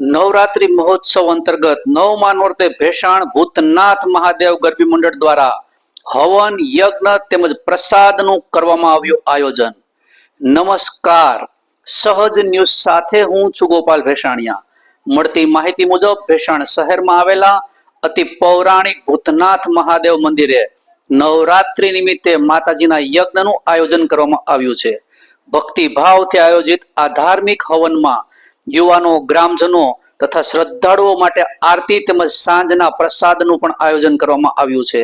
નવરાત્રી મહોત્સવ અંતર્ગત નવ માનવર્તે ભેષાણ ભૂતનાથ મહાદેવ ગરબી મંડળ દ્વારા હવન યજ્ઞ તેમજ પ્રસાદનું કરવામાં આવ્યું આયોજન. નમસ્કાર. સહજ ન્યૂઝ સાથે હું છું ગોપાલ ભેષાણિયા. મળતી માહિતી મુજબ ભેષાણ શહેરમાં આવેલા અતિ પૌરાણિક ભૂતનાથ મહાદેવ મંદિરે નવરાત્રી નિમિત્તે માતાજીના યજ્ઞનું આયોજન કરવામાં આવ્યું છે. ભક્તિભાવથી આયોજિત આ ધાર્મિક હવનમાં યુવાનો, ગ્રામજનો તથા શ્રદ્ધાળુઓ માટે આરતી તેમજ સાંજના પ્રસાદનું પણ આયોજન કરવામાં આવ્યું છે.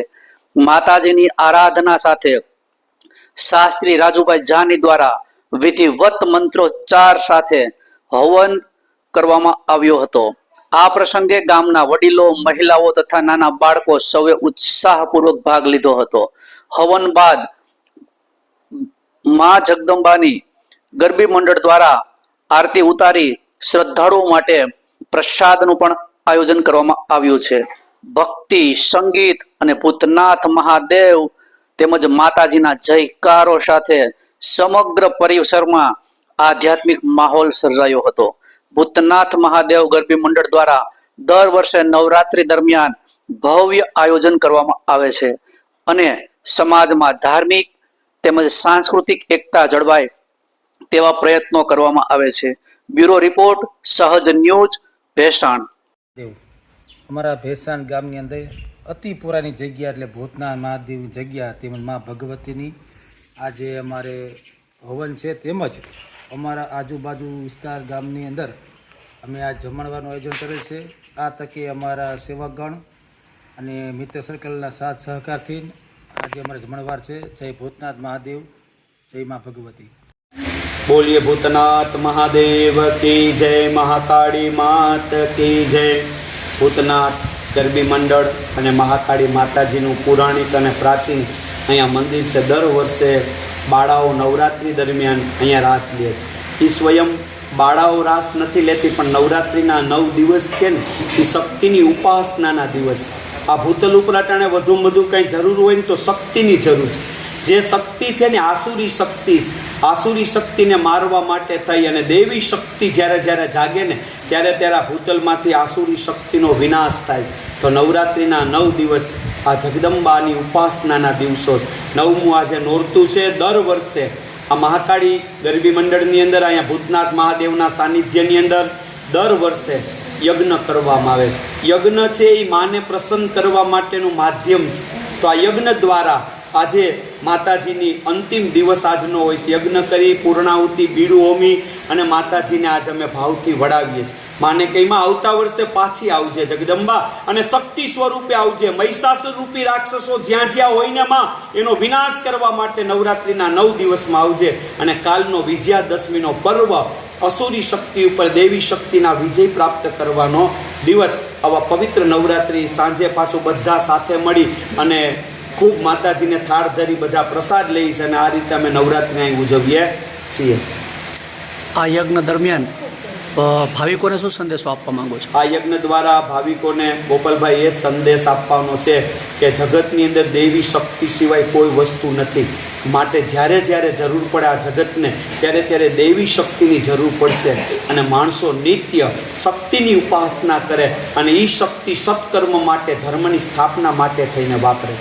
માતાજીની આરાધના સાથે શાસ્ત્રી રાજુભાઈ જાની દ્વારા વિધિવત મંત્રોચ્ચાર સાથે હવન કરવામાં આવ્યો હતો. આ પ્રસંગે ગામના વડીલો, મહિલાઓ તથા નાના બાળકો સૌએ ઉત્સાહપૂર્વક ભાગ લીધો હતો. હવન બાદ મા જગદંબાની ગરબી મંડળ દ્વારા આરતી ઉતારી શ્રદ્ધાળુઓ માટે પ્રસાદનું પણ આયોજન કરવામાં આવ્યું છે. ભક્તિ, સંગીત અને ભૂતનાથ મહાદેવ તેમજ માતાજીના જયકારો સાથે સમગ્ર પરિસરમાં આધ્યાત્મિક માહોલ સર્જાયો હતો. ભૂતનાથ મહાદેવ ગરબી મંડળ દ્વારા દર વર્ષે નવરાત્રી દરમિયાન ભવ્ય આયોજન કરવામાં આવે છે અને સમાજમાં ધાર્મિક તેમજ સાંસ્કૃતિક એકતા જળવાય તેવા પ્રયત્નો કરવામાં આવે છે. Bureau report, Sahaj news, Bhesan. અમારા ભેસાણ ગામની અંદર અતિ પુરાની જગ્યા એટલે ભૂતનાથ મહાદેવની જગ્યા તેમજ મા ભગવતીની. આજે અમારે હવન છે તેમજ અમારા આજુબાજુ વિસ્તાર ગામની અંદર અમે આ જમણવારનું આયોજન કરેલ છે. આ તકે અમારા સેવકગણ અને મિત્ર સર્કલના સાથ સહકારથી આજે અમારે જમણવાર છે. જય ભૂતનાથ મહાદેવ, જય મા ભગવતી. બોલીએ ભૂતનાથ મહાદેવ કી જય, મહાકાળી માત કી જય. ભૂતનાથ ગરબી મંડળ અને મહાકાળી માતાજીનું પુરાણિક અને પ્રાચીન અહીંયા મંદિર છે. દર વર્ષે બાળાઓ નવરાત્રિ દરમિયાન અહીંયા રાસ લે છે. એ સ્વયં બાળાઓ રાસ નથી લેતી, પણ નવરાત્રિના નવ દિવસ છે ને એ શક્તિની ઉપાસનાના દિવસ આ ભૂતલ ઉપરાટાણે વધુમાં વધુ કંઈ જરૂર હોય ને તો શક્તિની જરૂર છે. જે શક્તિ છે ને, આસુરી શક્તિ છે. આસુરી શક્તિને મારવા માટે થઈ અને દેવી શક્તિ જ્યારે જ્યારે જાગે ને ત્યારે ત્યારે ભૂતલમાંથી આસુરી શક્તિનો વિનાશ થાય છે. તો નવરાત્રિના નવ દિવસ આ જગદંબાની ઉપાસનાના દિવસો. નવમું આજે નોરતું છે. દર વર્ષે આ મહાકાળી ગરબી મંડળની અંદર અહીંયા ભૂતનાથ મહાદેવના સાનિધ્યની અંદર દર વર્ષે યજ્ઞ કરવામાં આવે છે. યજ્ઞ છે એ માને પ્રસન્ન કરવા માટેનું માધ્યમ છે. તો આ યજ્ઞ દ્વારા આજે માતાજીની અંતિમ દિવસ આજનો હોય છે. યજ્ઞ કરી, પૂર્ણાહુતિ, બીડું હોમી અને માતાજીને આજ અમે ભાવથી વડાવીએ છીએ. માને કઈમાં આવતા વર્ષે પાછી આવજે જગદંબા અને શક્તિ સ્વરૂપે આવજે. મહિષાસુર રૂપી રાક્ષસો જ્યાં જ્યાં હોય ને માં એનો વિનાશ કરવા માટે નવરાત્રિના નવ દિવસમાં આવજે. અને કાલનો વિજયાદશમીનો પર્વ અસુરી શક્તિ ઉપર દેવી શક્તિના વિજય પ્રાપ્ત કરવાનો દિવસ. આવા પવિત્ર નવરાત્રિ સાંજે પાછું બધા સાથે મળી અને ખૂબ માતાજીને થાળ ધરી બધા પ્રસાદ લઈ છે અને આ રીતે અમે નવરાત્રિ અહીં ઉજવીએ છીએ. આ યજ્ઞ દરમિયાન ભાવિકોને શું સંદેશો આપવા માંગો છો? આ યજ્ઞ દ્વારા ભાવિકોને ગોપાલભાઈ એ સંદેશ આપવાનો છે કે જગતની અંદર દેવી શક્તિ સિવાય કોઈ વસ્તુ નથી. માટે જ્યારે જ્યારે જરૂર પડે આ જગતને ત્યારે ત્યારે દેવી શક્તિની જરૂર પડશે અને માણસો નિત્ય શક્તિની ઉપાસના કરે અને એ શક્તિ સત્કર્મ માટે ધર્મની સ્થાપના માટે થઈને વાપરે.